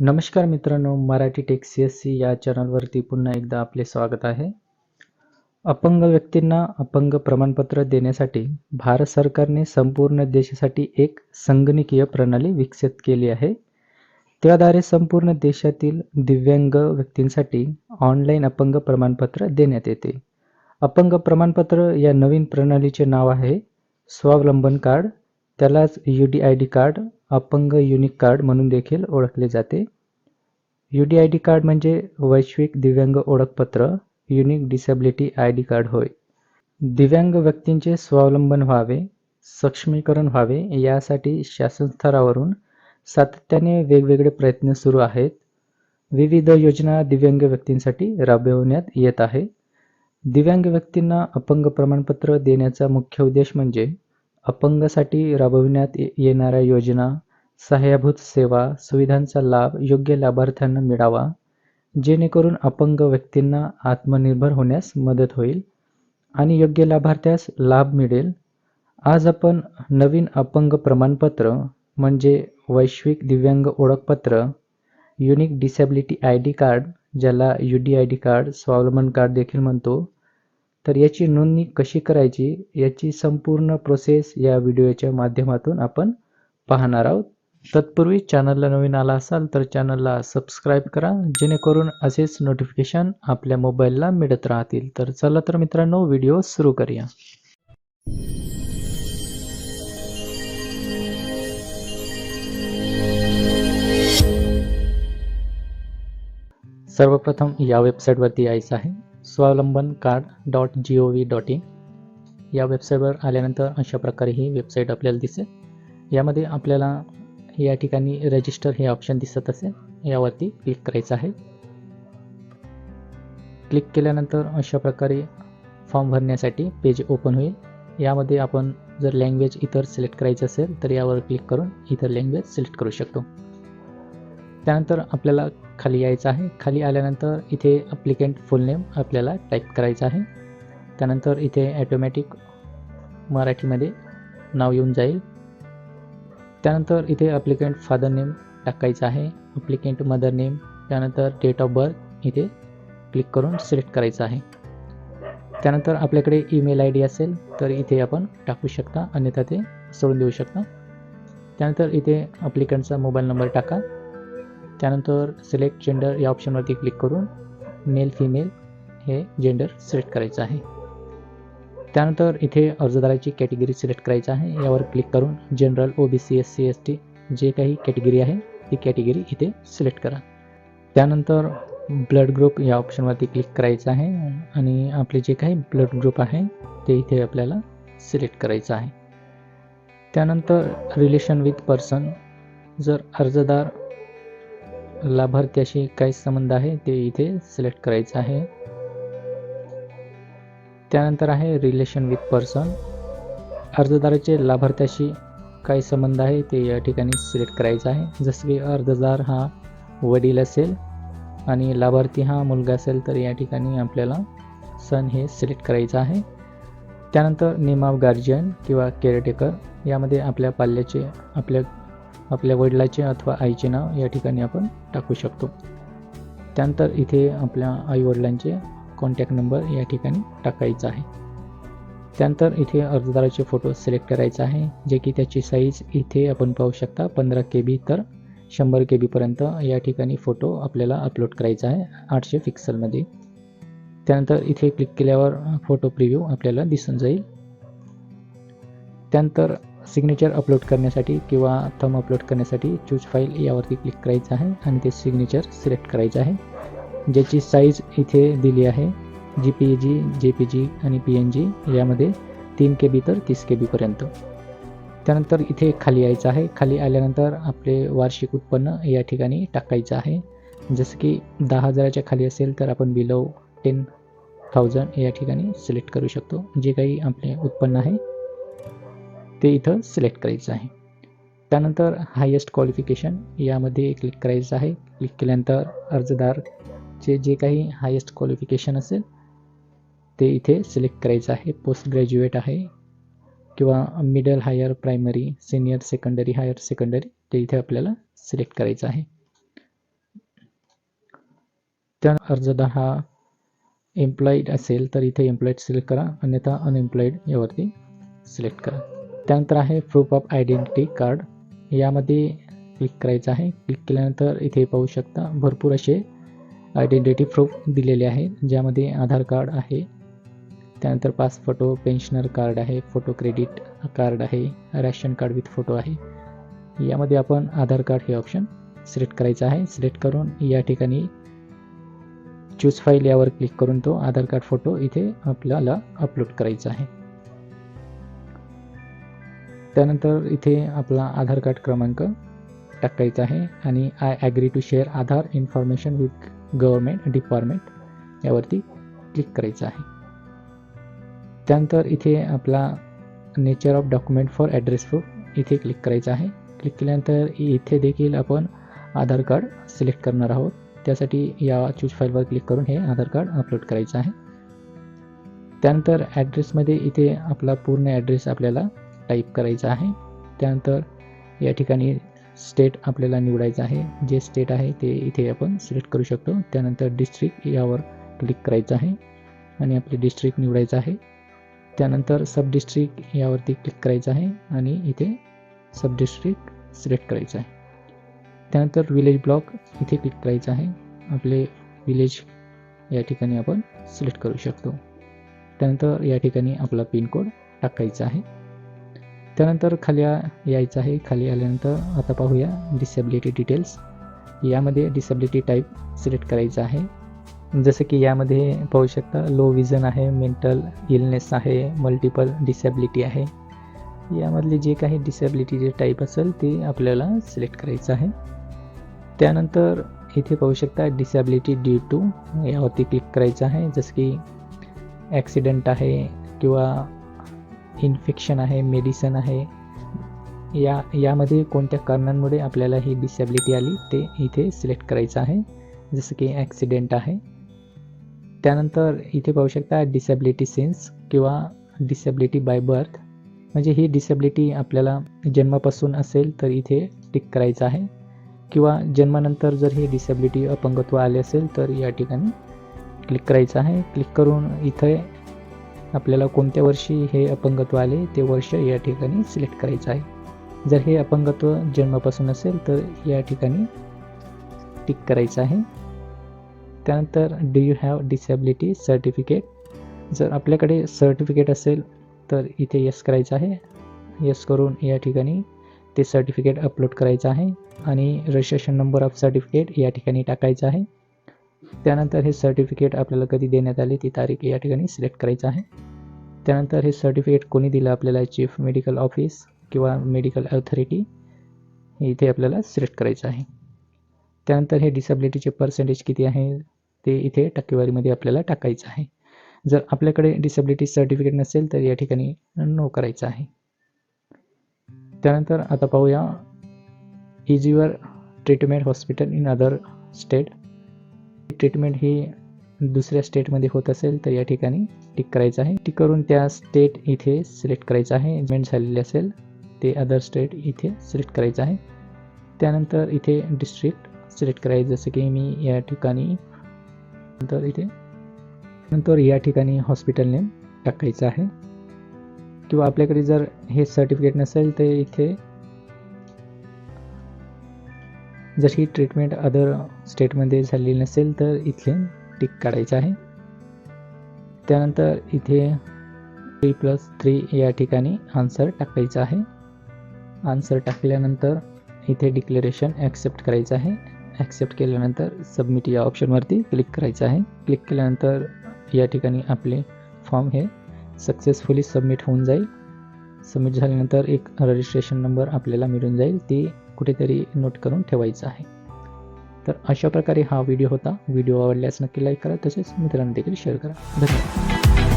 नमस्कार मित्रांनो Marathi tech C S C या चॅनलवरती पुन्हा एकदा आपले स्वागत आहे. अपंग व्यक्तींना अपंग प्रमाणपत्र देण्यासाठी भारत सरकारने संपूर्ण देशासाठी एक संगणकीय प्रणाली विकसित केली आहे. त्याद्वारे संपूर्ण देशातील दिव्यांग व्यक्तींसाठी ऑनलाईन अपंग प्रमाणपत्र देण्यात येते. अपंग प्रमाणपत्र या नवीन प्रणालीचे नाव आहे स्वावलंबन कार्ड. त्यालाच U D I D card अपंग युनिक कार्ड म्हणून देखील ओळखले जाते. U D I D card म्हणजे वैश्विक दिव्यांग ओळखपत्र unique disability I D card होय. दिव्यांग व्यक्तींचे स्वावलंबन व्हावे सक्षमीकरण व्हावे यासाठी शासन स्तरावरून सातत्याने वेगवेगळे प्रयत्न सुरू आहेत. विविध योजना दिव्यांग व्यक्तींसाठी राबविण्यात येत आहे. दिव्यांग व्यक्तींना अपंग प्रमाणपत्र देण्याचा मुख्य उद्देश म्हणजे अपंगासाठी राबविण्यात येणाऱ्या योजना सहाय्यभूत सेवा सुविधांचा लाभ योग्य लाभार्थ्यांना मिळावा जेणेकरून अपंग व्यक्तींना आत्मनिर्भर होण्यास मदत होईल आणि योग्य लाभार्थ्यास लाभ मिळेल. आज आपण नवीन अपंग प्रमाणपत्र म्हणजे वैश्विक दिव्यांग ओळखपत्र unique disability I D card ज्याला U D I D card Swavalamban card देखील म्हणतो तर याची नोंदणी कशी करायची याची संपूर्ण प्रोसेस या व्हिडिओच्या माध्यमातून आपण पाहणार आहोत. तत्पूर्वी चॅनलला नवीन आला असाल तर चॅनलला सबस्क्राईब करा जेणेकरून असेच नोटिफिकेशन आपल्या मोबाईलला मिळत राहतील. तर चला तर मित्रांनो व्हिडिओ सुरू करूया. सर्वप्रथम या वेबसाईटवरती यायचं आहे. Swavalamban card dot G O V dot in या वेबसाईटवर आल्यानंतर अशा प्रकारे ही वेबसाईट आपल्याला दिसेल. यामध्ये आपल्याला या ठिकाणी रजिस्टर हे ऑप्शन दिसत असेल. यावरती क्लिक करायचं आहे. क्लिक केल्यानंतर अशा प्रकारे फॉर्म भरण्यासाठी पेज ओपन होईल. यामध्ये आपण जर लँग्वेज इतर सिलेक्ट करायचं असेल तर यावर क्लिक करून इतर लँग्वेज सिलेक्ट करू शकतो. त्यानंतर आपल्याला खाली यायचं आहे. खाली आल्यानंतर इथे अप्लिकेंट फुल नेम आपल्याला टाईप करायचं आहे. त्यानंतर इथे ॲटोमॅटिक मराठीमध्ये नाव येऊन जाईल. त्यानंतर इथे अप्लिकेंट फादर नेम टाकायचं आहे. अप्लिकेंट मदर नेम त्यानंतर डेट ऑफ बर्थ इथे क्लिक करून सिलेक्ट करायचं आहे. त्यानंतर आपल्याकडे ईमेल आय डी असेल तर इथे आपण टाकू शकता अन्यथा ते सोडून देऊ शकता. त्यानंतर इथे अप्लिकंटचा मोबाईल नंबर टाका. त्यानंतर सिलेक्ट जेंडर या ऑप्शनवरती क्लिक करून मेल फिमेल हे जेंडर सिलेक्ट करायचं आहे. त्यानंतर इथे अर्जदाराची कॅटेगरी सिलेक्ट करायची आहे. यावर क्लिक करून general O B C S C S T जे काही कॅटेगरी आहे ती कॅटेगरी इथे सिलेक्ट करा. त्यानंतर ब्लड ग्रुप या ऑप्शनवरती क्लिक करायचं आहे आणि आपले जे काही ब्लड ग्रुप आहे ते इथे आपल्याला सिलेक्ट करायचं आहे. त्यानंतर रिलेशन विथ पर्सन जर अर्जदार लाभार्थ्याशी काय संबंध आहे ते इथे सिलेक्ट करायचं आहे. त्यानंतर आहे रिलेशन विथ पर्सन अर्जदाराचे लाभार्थ्याशी काय संबंध आहे ते या ठिकाणी सिलेक्ट करायचं आहे. जसं की अर्जदार हा वडील असेल आणि लाभार्थी हा मुलगा असेल तर या ठिकाणी आपल्याला सन हे सिलेक्ट करायचं आहे. त्यानंतर नेम ऑफ गार्जियन किंवा केअरटेकर यामध्ये आपल्या पाल्याचे आपल्या आपल्या वडिलाचे अथवा आईचे नाव या ठिकाणी आपण टाकू शकतो. त्यानंतर इथे आपल्या आईवडिलांचे कॉन्टॅक्ट नंबर या ठिकाणी टाकायचा आहे. त्यानंतर इथे अर्जदाराचे फोटो सिलेक्ट करायचा आहे जे की त्याची साईज इथे आपण पाहू शकता पंधरा के बी तर शंभर के बीपर्यंत या ठिकाणी फोटो आपल्याला अपलोड करायचा आहे आठशे पिक्सलमध्ये त्यानंतर इथे क्लिक केल्यावर फोटो प्रिव्ह्यू आपल्याला दिसून जाईल. त्यानंतर सिग्नेचर अपलोड करण्यासाठी किंवा थम अपलोड करण्यासाठी चूज फाईल यावरती क्लिक करायचं आहे आणि ते सिग्नेचर सिलेक्ट करायचं आहे. ज्याची साईज इथे दिली आहे G P G J P G आणि पी एन जी यामध्ये तीन के बी तर तीस के बीपर्यंत त्यानंतर इथे खाली यायचं आहे. खाली आल्यानंतर आपले वार्षिक उत्पन्न या ठिकाणी टाकायचं आहे. जसं की दहा हजाराच्या खाली असेल तर आपण बिलो टेन थाउजंड या ठिकाणी सिलेक्ट करू शकतो. जे काही आपले उत्पन्न आहे ते इथं सिलेक्ट करायचं आहे. त्यानंतर हायेस्ट क्वालिफिकेशन यामध्ये क्लिक करायचं आहे. क्लिक केल्यानंतर अर्जदारचे जे काही हायेस्ट क्वालिफिकेशन असेल ते इथे सिलेक्ट करायचं आहे. पोस्ट ग्रॅज्युएट आहे किंवा middle higher primary senior secondary higher secondary ते इथे आपल्याला सिलेक्ट करायचं आहे. त्या अर्जदार हा एम्प्लॉईड असेल तर इथे एम्प्लॉईड सिलेक्ट करा. अन्यथा अनएम्प्लॉईड यावरती सिलेक्ट करा. त्यानंतर आहे प्रूफ ऑफ आयडेंटिटी कार्ड यामध्ये क्लिक करायचं आहे. क्लिक केल्यानंतर इथे पाहू शकता भरपूर असे आयडेंटिटी प्रूफ दिलेले आहे ज्यामध्ये आधार कार्ड आहे. त्यानंतर पास फोटो पेन्शनर कार्ड आहे फोटो क्रेडिट कार्ड आहे रॅशन कार्ड विथ फोटो आहे. यामध्ये आपण आधार कार्ड हे ऑप्शन सिलेक्ट करायचं आहे. सिलेक्ट करून या ठिकाणी चूज फाईल यावर क्लिक करून तो आधार कार्ड फोटो इथे आपल्याला अपलोड करायचा आहे. त्यानंतर इथे आपला आधार कार्ड क्रमांक टाकायचा आहे आणि I agree to share Aadhaar information with government department यावरती क्लिक करायचं आहे. त्यानंतर इथे आपला nature of document for address proof इथे क्लिक करायचं आहे. क्लिक केल्यानंतर इथे देखील आपण आधार कार्ड सिलेक्ट करणार आहोत. त्यासाठी या चूज फाईलवर क्लिक करून हे आधार कार्ड अपलोड करायचं आहे. त्यानंतर ॲड्रेसमध्ये इथे आपला पूर्ण ॲड्रेस आपल्याला टाईप करायचा आहे. त्यानंतर या ठिकाणी स्टेट आपल्याला निवडायचं आहे. जे स्टेट आहे ते इथे आपण सिलेक्ट करू शकतो. त्यानंतर डिस्ट्रिक्ट यावर क्लिक करायचं आहे. आणि आपले डिस्ट्रिक्ट निवडायचं आहे. त्यानंतर सब डिस्ट्रिक्ट यावरती क्लिक करायचं आहे. आणि इथे सब डिस्ट्रिक्ट सिलेक्ट करायचं आहे. त्यानंतर विलेज ब्लॉक इथे क्लिक करायचं आहे. आपले विलेज या ठिकाणी आपण सिलेक्ट करू शकतो. त्यानंतर या ठिकाणी आपला पिनकोड टाकायचा आहे. त्यानंतर खाली यायचं आहे. खाली आल्यानंतर आता पाहूया डिसेबिलिटी डिटेल्स यामध्ये डिसेबिलिटी टाईप सिलेक्ट करायचं आहे. जसं की यामध्ये पाहू शकता लो विजन आहे मेंटल इलनेस आहे मल्टिपल डिसेबिलिटी आहे. यामधले जे काही डिसेबिलिटीचे टाईप असेल ते आपल्याला सिलेक्ट करायचं आहे. त्यानंतर इथे पाहू शकता डिसेबिलिटी ड्यू टू यावरती क्लिक करायचं आहे. जसं की ॲक्सिडेंट आहे किंवा इन्फेक्शन आहे मेडिसन आहे. या यामध्ये कोणत्या कारणांमुळे आपल्याला ही डिसेबिलिटी आली ते इथे सिलेक्ट करायचं आहे. जसं की ॲक्सिडेंट आहे. त्यानंतर इथे पाहू शकता डिसॅबिलिटी सेन्स किंवा डिसॅबिलिटी बाय बर्थ म्हणजे ही डिसेबिलिटी आपल्याला जन्मापासून असेल तर इथे टिक करायचं आहे. किंवा जन्मानंतर जर ही डिसेबिलिटी अपंगत्व आले असेल तर या ठिकाणी क्लिक करायचं आहे. क्लिक करून इथे आपल्याला कोणत्या वर्षी हे अपंगत्व आले ते वर्ष या ठिकाणी सिलेक्ट करायचं आहे. जर हे अपंगत्व जन्मापासून असेल तर या ठिकाणी टिक करायचं आहे. त्यानंतर do you have disability certificate जर आपल्याकडे सर्टिफिकेट असेल तर इथे यस करायचं आहे. यस करून या ठिकाणी ते सर्टिफिकेट अपलोड करायचं आहे. आणि रजिस्ट्रेशन नंबर ऑफ सर्टिफिकेट या ठिकाणी टाकायचं आहे. त्यानंतर हे सर्टिफिकेट आपल्याला कधी देण्यात आले ती तारीख या ठिकाणी सिलेक्ट करायचं आहे. त्यानंतर हे सर्टिफिकेट कोणी दिलं आपल्याला? चीफ मेडिकल ऑफिस किंवा मेडिकल अथॉरिटी इथे आपल्याला सिलेक्ट करायचं आहे. त्यानंतर हे डिसेबिलिटीचे पर्सेंटेज किती आहे? ते इथे टक्केवारीमध्ये आपल्याला टाकायचं आहे. जर आपल्याकडे डिसेबिलिटी सर्टिफिकेट नसेल तर या ठिकाणी नो करायचं आहे. त्यानंतर आता पाहूया is your treatment hospital in other state treatment ही दुसऱ्या स्टेटमध्ये होत असेल तर या ठिकाणी टिक करायचं आहे. टिक करून त्या स्टेट इथे सिलेक्ट करायचं आहे. एजमेंट झालेले असेल ते अदर स्टेट इथे सिलेक्ट करायचं आहे. त्यानंतर इथे डिस्ट्रिक्ट सिलेक्ट करायचं जसं की मी या ठिकाणी नंतर इथे नंतर या ठिकाणी हॉस्पिटल नेम टाकायचं आहे. किंवा आपल्याकडे जर हे सर्टिफिकेट नसेल तर इथे जर ही ट्रीटमेंट अदर स्टेटमध्ये झालेली नसेल तर इथे टिक काढायचं आहे. त्यानंतर इथे थ्री प्लस थ्री या ठिकाणी आन्सर टाकायचं आहे. आन्सर टाकल्यानंतर इथे डिक्लेरेशन ॲक्सेप्ट करायचं आहे. ॲक्सेप्ट केल्यानंतर सबमिट या ऑप्शनवरती क्लिक करायचं आहे. क्लिक केल्यानंतर या ठिकाणी आपले फॉर्म हे सक्सेसफुली सबमिट होऊन जाईल. सबमिट झाल्यानंतर एक रजिस्ट्रेशन नंबर आपल्याला मिळून जाईल. ती कुठेतरी नोट करून ठेवायचं आहे. तर अशा प्रकारे हा व्हिडिओ होता. व्हिडिओ आवडल्यास नक्की लाईक करा. तसेच मित्रांना देखील शेअर करा. धन्यवाद.